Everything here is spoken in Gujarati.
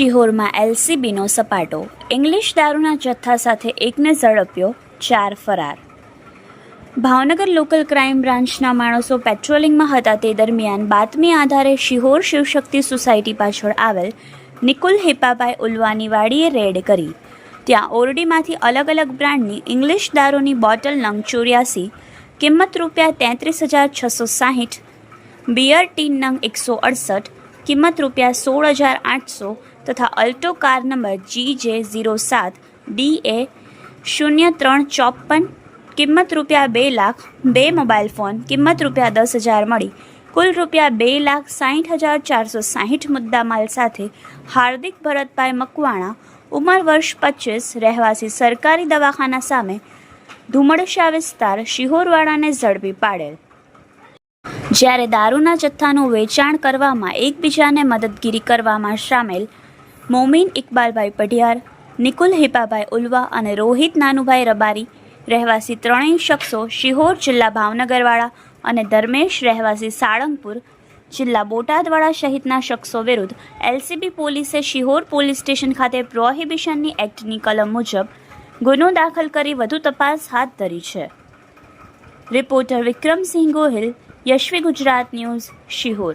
શિહોરમાં એલસીબીનો સપાટો. ઇંગ્લિશ દારૂના જથ્થા સાથે એકને ઝડપ્યો, ચાર ફરાર. ભાવનગર લોકલ ક્રાઇમ બ્રાન્ચના માણસો પેટ્રોલિંગમાં હતા તે દરમિયાન બાતમી આધારે શિહોર શિવશક્તિ સોસાયટી પાછળ આવેલ નિકુલ હિપાભાઈ ઉલવાની વાડીએ રેડ કરી. ત્યાં ઓરડીમાંથી અલગ અલગ બ્રાન્ડની ઇંગ્લિશ દારૂની બોટલ નંગ ચોર્યાસી, કિંમત રૂપિયા તેત્રીસ હજાર છસો સાહીઠ, બિયર ટીન નંગ એકસો અડસઠ, કિંમત રૂપિયા સોળ હજાર આઠસો તથા અલ્ટો કાર નંબર જી જે ઝીરો સાત ડી એ શૂન્ય ત્રણ ચોપન, કિંમત રૂપિયા બે લાખ, બે મોબાઈલ ફોન, કિંમત રૂપિયા દસ હજાર મળી. કુલ રૂપિયા બે લાખ સાહીઠ હજાર ચારસો સાહીઠ મુદ્દામાલ સાથે હાર્દિક ભરતભાઈ મકવાણા, ઉંમર વર્ષ પચીસ, રહેવાસી સરકારી દવાખાના સામે ધુમડશા વિસ્તાર, શિહોરવાડાને ઝડપી પાડેલ. જ્યારે દારૂના જથ્થાનું વેચાણ કરવામાં એકબીજાને મદદગીરી કરવામાં સામેલ મોમીન ઇકબાલભાઈ પઢિયાર, નિકુલ હિપાભાઈ ઉલવા અને રોહિત નાનુભાઈ રબારી, રહેવાસી ત્રણેય શખ્સો શિહોર જિલ્લા ભાવનગરવાળા અને ધર્મેશ રહેવાસી સાળંગપુર જિલ્લા બોટાદવાળા સહિતના શખ્સો વિરુદ્ધ એલસીબી પોલીસે શિહોર પોલીસ સ્ટેશન ખાતે પ્રોહિબિશનની એક્ટની કલમ મુજબ ગુનો દાખલ કરી વધુ તપાસ હાથ ધરી છે. Reporter Vikramsinh Gohil, Yashvi Gujarat news, Sihor.